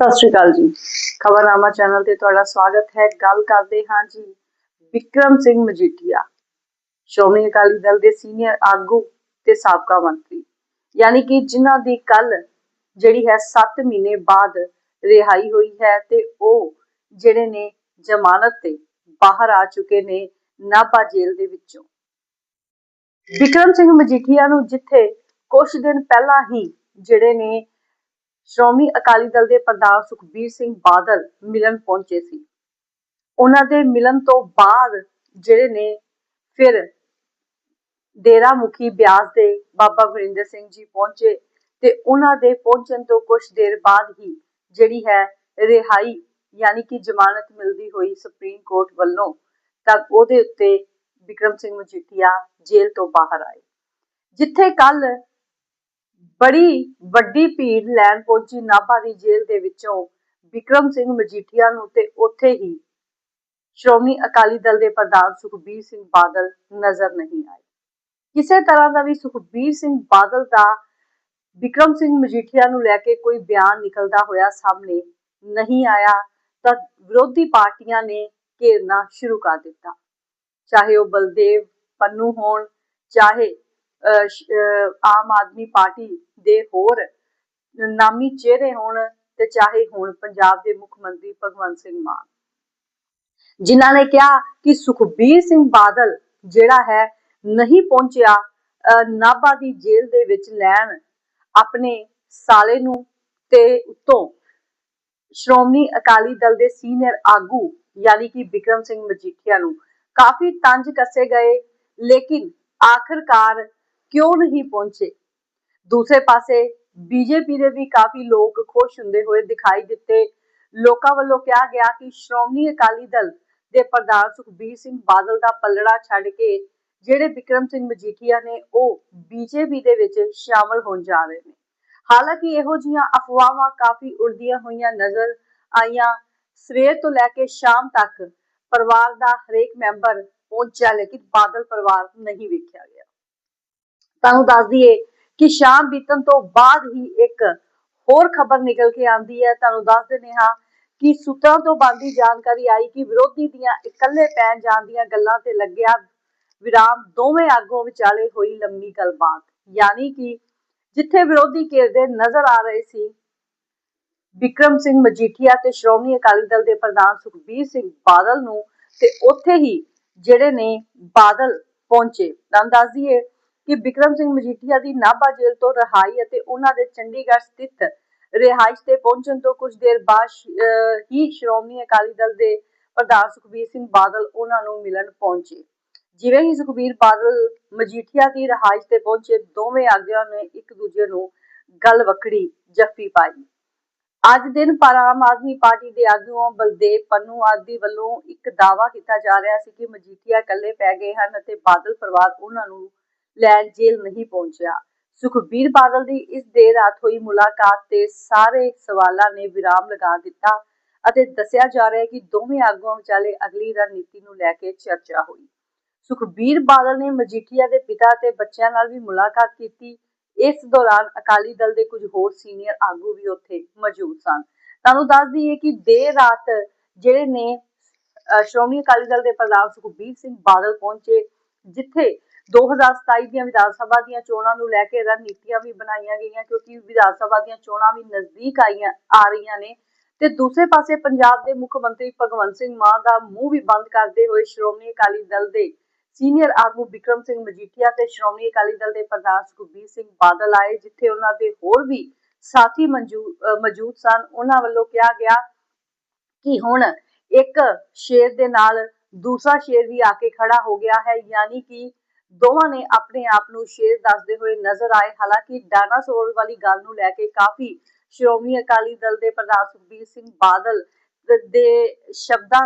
ਸਤਿ ਸ਼੍ਰੀ ਅਕਾਲ ਜੀ। ਖਬਰਨਾਮਾ ਚੈਨਲ ਤੇ ਤੁਹਾਡਾ ਸਵਾਗਤ ਹੈ। ਗੱਲ ਕਰਦੇ ਹਾਂ ਜੀ ਵਿਕਰਮ ਸਿੰਘ ਮਜੀਠੀਆ, ਸ਼੍ਰੋਮਣੀ ਅਕਾਲੀ ਦਲ ਦੇ ਸੀਨੀਅਰ ਆਗੂ ਤੇ ਸਾਬਕਾ ਮੰਤਰੀ। ਯਾਨੀ ਕਿ ਜਿਨ੍ਹਾਂ ਦੀ ਕੱਲ ਜਿਹੜੀ ਹੈ 7 ਮਹੀਨੇ ਬਾਅਦ ਰਿਹਾਈ ਹੋਈ ਹੈ ਤੇ ਉਹ ਜਿਹੜੇ ਨੇ ਜ਼ਮਾਨਤ ਤੇ ਬਾਹਰ ਆ ਚੁੱਕੇ ਨੇ ਨਾਭਾ ਜੇਲ੍ਹ ਦੇ ਵਿੱਚੋਂ। ਵਿਕਰਮ ਸਿੰਘ ਮਜੀਠੀਆ ਨੂੰ ਜਿੱਥੇ ਕੁਝ ਦਿਨ ਪਹਿਲਾਂ ਹੀ ਜਿਹੜੇ ਨੇ ਸ਼੍ਰੋਮਣੀ ਅਕਾਲੀ ਦਲ ਦੇ ਪ੍ਰਧਾਨ ਸੁਖਬੀਰ ਸਿੰਘ ਬਾਦਲ ਮਿਲਣ ਪਹੁੰਚੇ ਸੀ। ਉਹਨਾਂ ਦੇ ਮਿਲਣ ਤੋਂ ਬਾਅਦ ਜਿਹੜੇ ਨੇ ਫਿਰ ਡੇਰਾ ਮੁਖੀ ਬਿਆਸ ਦੇ ਬਾਬਾ ਗੁਰਿੰਦਰ ਸਿੰਘ ਜੀ ਪਹੁੰਚੇ ਤੇ ਉਹਨਾਂ ਦੇ ਪਹੁੰਚਣ ਤੋਂ ਕੁਝ ਦੇਰ ਬਾਅਦ ਹੀ ਜਿਹੜੀ ਹੈ ਰਿਹਾਈ ਯਾਨੀ ਕਿ ਜ਼ਮਾਨਤ ਮਿਲਦੀ ਹੋਈ ਸੁਪਰੀਮ ਕੋਰਟ ਵੱਲੋਂ ਤਾਂ ਉਹਦੇ ਉੱਤੇ ਵਿਕਰਮ ਸਿੰਘ ਮਜੀਠੀਆ ਜੇਲ੍ਹ ਤੋਂ ਬਾਹਰ ਆਏ। ਜਿੱਥੇ ਕੱਲ ਬੜੀ ਵੱਡੀ ਭੀੜ ਲੈਣ ਪਹੁੰਚੀ ਨਾਭਾ ਦੀ ਜੇਲ੍ਹ ਦੇ ਵਿੱਚੋਂ ਵਿਕਰਮ ਸਿੰਘ ਮਜੀਠੀਆ ਨੂੰ ਤੇ ਉੱਥੇ ਹੀ ਸ਼੍ਰੋਮਣੀ ਅਕਾਲੀ ਦਲ ਦੇ ਪ੍ਰਧਾਨ ਸੁਖਬੀਰ ਸਿੰਘ ਬਾਦਲ ਨਜ਼ਰ ਨਹੀਂ ਆਏ। ਕਿਸੇ ਤਰ੍ਹਾਂ ਦਾ ਵੀ ਸੁਖਬੀਰ ਸਿੰਘ ਬਾਦਲ ਦਾ ਵਿਕਰਮ ਸਿੰਘ ਮਜੀਠੀਆ ਨੂੰ ਲੈ ਕੇ ਕੋਈ ਬਿਆਨ ਨਿਕਲਦਾ ਹੋਇਆ ਸਾਹਮਣੇ ਨਹੀਂ ਆਇਆ ਤਾਂ ਵਿਰੋਧੀ ਪਾਰਟੀਆਂ ਨੇ ਘੇਰਨਾ ਸ਼ੁਰੂ ਕਰ ਦਿੱਤਾ। ਚਾਹੇ ਉਹ ਬਲਦੇਵ, ਪੰਨੂ ਹੋਣ, ਚਾਹੇ ਆਮ ਆਦਮੀ ਪਾਰਟੀ ਦੇ ਹੋਰ ਨਾਮੀ ਚਿਹਰੇ ਹੋਣ ਤੇ ਚਾਹੇ ਹੁਣ ਪੰਜਾਬ ਦੇ ਮੁੱਖ ਮੰਤਰੀ ਭਗਵੰਤ ਸਿੰਘ ਮਾਨ। ਜਿਨ੍ਹਾਂ ਨੇ ਕਿਹਾ ਕਿ ਸੁਖਬੀਰ ਸਿੰਘ ਬਾਦਲ ਜਿਹੜਾ ਹੈ ਨਹੀਂ ਪਹੁੰਚਿਆ ਨਾਭਾ ਦੀ ਜੇਲ੍ਹ ਦੇ ਵਿੱਚ ਲੈਣ ਆਪਣੇ ਸਾਲੇ ਨੂੰ ਤੇ ਉਤੋਂ ਸ਼੍ਰੋਮਣੀ ਅਕਾਲੀ ਦਲ ਦੇ ਸੀਨੀਅਰ ਆਗੂ ਯਾਨੀ ਕਿ ਵਿਕਰਮ ਸਿੰਘ ਮਜੀਠੀਆ ਨੂੰ ਕਾਫੀ ਤੰਜ ਕੱਸੇ ਗਏ, ਲੇਕਿਨ ਆਖਰਕਾਰ ਕਿਉਂ ਨਹੀਂ ਪਹੁੰਚੇ? ਦੂਸਰੇ ਪਾਸੇ ਬੀਜੇਪੀ ਦੇ ਵੀ ਕਾਫੀ ਲੋਕ ਖੁਸ਼ ਹੁੰਦੇ ਹੋਏ ਦਿਖਾਈ ਦਿੱਤੇ। ਲੋਕਾਂ ਵੱਲੋਂ ਕਿਹਾ ਗਿਆ ਕਿ ਸ਼੍ਰੋਮਣੀ ਅਕਾਲੀ ਦਲ ਦੇ ਪ੍ਰਧਾਨ ਸੁਖਬੀਰ ਸਿੰਘ ਬਾਦਲ ਦਾ ਪੱਲੜਾ ਛੱਡ ਕੇ ਜਿਹੜੇ ਵਿਕਰਮ ਸਿੰਘ ਮਜੀਠੀਆ ਨੇ ਉਹ ਬੀਜੇਪੀ ਦੇ ਵਿੱਚ ਸ਼ਾਮਲ ਹੋਣ ਜਾ ਰਹੇ ਨੇ। ਹਾਲਾਂਕਿ ਇਹੋ ਜੀਆਂ ਅਫਵਾਹਾਂ ਕਾਫੀ ਉੜਦੀਆਂ ਹੋਈਆਂ ਨਜ਼ਰ ਆਈਆਂ। ਸਵੇਰ ਤੋਂ ਲੈ ਕੇ ਸ਼ਾਮ ਤੱਕ ਪਰਿਵਾਰ ਦਾ ਹਰੇਕ ਮੈਂਬਰ ਪਹੁੰਚਿਆ, ਲੇਕਿਨ ਬਾਦਲ ਪਰਿਵਾਰ ਨਹੀਂ ਵੇਖਿਆ ਗਿਆ। ਤੁਹਾਨੂੰ ਦੱਸ ਦਈਏ ਕਿ ਸ਼ਾਮ ਬੀਤਣ ਤੋਂ ਬਾਅਦ ਹੀ ਇੱਕ ਹੋਰ ਖਬਰ ਨਿਕਲ ਕੇ ਆਂਦੀ ਹੈ। ਤੁਹਾਨੂੰ ਦੱਸ ਦਿੰਦੇ ਹਾਂ ਕਿ ਸੂਤਰਾਂ ਤੋਂ ਬੰਦੀ ਜਾਣਕਾਰੀ ਆਈ ਕਿ ਵਿਰੋਧੀ ਦੀਆਂ ਇਕੱਲੇ ਪੈਣ ਜਾਣ ਦੀਆਂ ਗੱਲਾਂ ਤੇ ਲੱਗਿਆ ਵਿਰਾਮ ਦੋਵੇਂ ਆਗੂਆਂ ਵਿਚਾਲੇ ਹੋਈ ਲੰਮੀ ਗੱਲਬਾਤ। ਯਾਨੀ ਕਿ ਜਿੱਥੇ ਵਿਰੋਧੀ ਘੇਰਦੇ ਨਜ਼ਰ ਆ ਰਹੇ ਸੀ ਵਿਕਰਮ ਸਿੰਘ ਮਜੀਠੀਆ ਤੇ ਸ਼੍ਰੋਮਣੀ ਅਕਾਲੀ ਦਲ ਦੇ ਪ੍ਰਧਾਨ ਸੁਖਬੀਰ ਸਿੰਘ ਬਾਦਲ ਨੂੰ ਤੇ ਉੱਥੇ ਹੀ ਜਿਹੜੇ ਨੇ ਬਾਦਲ ਪਹੁੰਚੇ। ਤੁਹਾਨੂੰ ਦੱਸ ਦਈਏ ਕਿ ਵਿਕਰਮ ਸਿੰਘ ਮਜੀਠੀਆ ਦੀ ਨਾਭਾ ਜੇਲ੍ਹ ਤੋਂ ਰਿਹਾਈ ਅਤੇ ਉਹਨਾਂ ਦੇ ਚੰਡੀਗੜ੍ਹ ਸਥਿਤ ਰਿਹਾਇਸ਼ ਤੇ ਪਹੁੰਚਣ ਤੋਂ ਕੁਝ ਦੇਰ ਬਾਅਦ ਹੀ ਸ਼੍ਰੋਮਣੀ ਅਕਾਲੀ ਦਲ ਦੇ ਪ੍ਰਧਾਨ ਸੁਖਬੀਰ ਸਿੰਘ ਬਾਦਲ ਉਹਨਾਂ ਨੂੰ ਮਿਲਣ ਪਹੁੰਚੇ। ਜਿਵੇਂ ਹੀ ਸੁਖਬੀਰ ਬਾਦਲ ਮਜੀਠੀਆ ਦੀ ਰਿਹਾਇਸ਼ ਤੇ ਪਹੁੰਚੇ, ਦੋਵੇਂ ਆਗੂਆਂ ਨੇ ਇੱਕ ਦੂਜੇ ਨੂੰ ਗੱਲ ਵਕੜੀ ਜੱਫੀ ਪਾਈ। ਅੱਜ ਦਿਨ ਪਰ ਆਮ ਆਦਮੀ ਪਾਰਟੀ ਦੇ ਆਗੂਆਂ ਬਲਦੇਵ ਪੰਨੂ ਆਦਿ ਵੱਲੋਂ ਇੱਕ ਦਾਵਾ ਕੀਤਾ ਜਾ ਰਿਹਾ ਸੀ ਕਿ ਮਜੀਠੀਆ ਇਕੱਲੇ ਪੈ ਗਏ ਹਨ ਅਤੇ ਬਾਦਲ ਪਰਿਵਾਰ ਉਹਨਾਂ ਨੂੰ ਲੈਣ ਜੇਲ੍ਹ ਨਹੀਂ ਪਹੁੰਚਿਆ। ਸੁਖਬੀਰ ਬਾਦਲ ਦੀ ਇਸ ਦੇਰ ਰਾਤ ਹੋਈ ਮੁਲਾਕਾਤ ਤੇ ਸਾਰੇ ਸਵਾਲਾਂ ਨੇ ਵਿਰਾਮ ਲਗਾ ਦਿੱਤਾ ਅਤੇ ਦੱਸਿਆ ਜਾ ਰਿਹਾ ਹੈ ਕਿ ਦੋਵੇਂ ਆਗੂਆਂ ਵਿਚਾਲੇ ਅਗਲੀ ਰਣਨੀਤੀ ਨੂੰ ਲੈ ਕੇ ਚਰਚਾ ਹੋਈ। ਸੁਖਬੀਰ ਬਾਦਲ ਨੇ ਮਜੀਠੀਆ ਦੇ ਪਿਤਾ ਤੇ ਬੱਚਿਆਂ ਨਾਲ ਵੀ ਮੁਲਾਕਾਤ ਕੀਤੀ। ਇਸ ਦੌਰਾਨ ਅਕਾਲੀ ਦਲ ਦੇ ਕੁਝ ਹੋਰ ਸੀਨੀਅਰ ਆਗੂ ਵੀ ਉੱਥੇ ਮੌਜੂਦ ਸਨ। ਤੁਹਾਨੂੰ ਦੱਸ ਦਈਏ ਕਿ ਦੇਰ ਰਾਤ ਜਿਹੜੇ ਨੇ ਸ਼੍ਰੋਮਣੀ ਅਕਾਲੀ ਦਲ ਦੇ ਪ੍ਰਧਾਨ ਸੁਖਬੀਰ ਸਿੰਘ ਬਾਦਲ ਪਹੁੰਚੇ, ਜਿੱਥੇ 2027 ਦੀਆਂ ਵਿਧਾਨ ਸਭਾ ਦੀਆਂ ਚੋਣਾਂ ਨੂੰ ਲੈ ਕੇ ਰਣਨੀਤੀਆਂ ਵੀ ਬਣਾਈਆਂ ਗਈਆਂ ਕਿਉਂਕਿ ਵਿਧਾਨ ਸਭਾ ਦੀਆਂ ਚੋਣਾਂ ਵੀ ਨਜ਼ਦੀਕ ਆਈਆਂ, ਆ ਰਹੀਆਂ ਨੇ। ਤੇ ਦੂਸਰੇ ਪਾਸੇ ਪੰਜਾਬ ਦੇ ਮੁੱਖ ਮੰਤਰੀ ਭਗਵੰਤ ਸਿੰਘ ਮਾਨ ਦਾ ਮੂੰਹ ਵੀ ਬੰਦ ਕਰਦੇ ਹੋਏ ਸ਼੍ਰੋਮਣੀ ਅਕਾਲੀ ਦਲ ਦੇ ਸੀਨੀਅਰ ਆਗੂ ਵਿਕਰਮ ਸਿੰਘ ਮਜੀਠੀਆ ਤੇ ਸ਼੍ਰੋਮਣੀ ਅਕਾਲੀ ਦਲ ਦੇ ਪ੍ਰਧਾਨ ਸੁਖਬੀਰ ਸਿੰਘ ਬਾਦਲ ਆਏ, ਜਿੱਥੇ ਉਹਨਾਂ ਦੇ ਹੋਰ ਵੀ ਸਾਥੀ ਮੌਜੂਦ ਸਨ। ਉਹਨਾਂ ਵੱਲੋਂ ਕਿਹਾ ਗਿਆ ਕਿ ਹੁਣ ਇੱਕ ਸ਼ੇਰ ਦੇ ਨਾਲ ਦੂਸਰਾ ਸ਼ੇਰ ਵੀ ਆ ਕੇ ਖੜਾ ਹੋ ਗਿਆ ਹੈ, ਯਾਨੀ ਕਿ ਦੋਵਾਂ ਨੇ ਆਪਣੇ ਆਪ ਨੂੰ ਸ਼ੇਰ ਦੱਸਦੇ ਹੋਏ ਨਜ਼ਰ ਆਏ। ਹਾਲਾਂਕਿ ਡਾਇਨਾਸੌਰ ਵਾਲੀ ਗੱਲ ਨੂੰ ਲੈ ਕੇ ਕਾਫੀ ਸ਼੍ਰੋਮਣੀ ਅਕਾਲੀ ਦਲ ਦੇ ਪ੍ਰਧਾਨ ਸੁਖਬੀਰ ਸਿੰਘ ਬਾਦਲ ਦੇ ਸ਼ਬਦਾਂ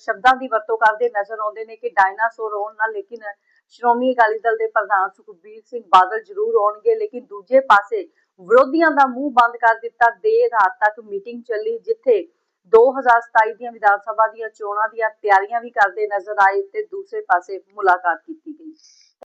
ਸ਼ਬਦਾਂ ਦੀ ਵਰਤੋਂ ਕਰਦੇ ਨਜ਼ਰ ਆਉਂਦੇ ਨੇ ਕਿ ਡਾਇਨਾਸੌਰ ਹੋਣ ਨਾਲ ਲੇਕਿਨ ਸ਼੍ਰੋਮਣੀ ਅਕਾਲੀ ਦਲ ਦੇ ਪ੍ਰਧਾਨ ਸੁਖਬੀਰ ਸਿੰਘ ਬਾਦਲ ਜ਼ਰੂਰ ਆਉਣਗੇ, ਲੇਕਿਨ ਦੂਜੇ ਪਾਸੇ ਵਿਰੋਧੀਆਂ ਦਾ ਮੂੰਹ ਬੰਦ ਕਰ ਦਿੱਤਾ। ਦੇਰ ਰਾਤ ਤੱਕ ਮੀਟਿੰਗ ਚੱਲੀ ਜਿੱਥੇ 2027 ਦੀਆਂ ਵਿਧਾਨ ਸਭਾ ਦੀਆਂ ਚੋਣਾਂ ਦੀਆਂ ਤਿਆਰੀਆਂ ਵੀ ਕਰਦੇ ਨਜ਼ਰ ਆਏ ਤੇ ਦੂਸਰੇ ਪਾਸੇ ਮੁਲਾਕਾਤ ਕੀਤੀ ਗਈ।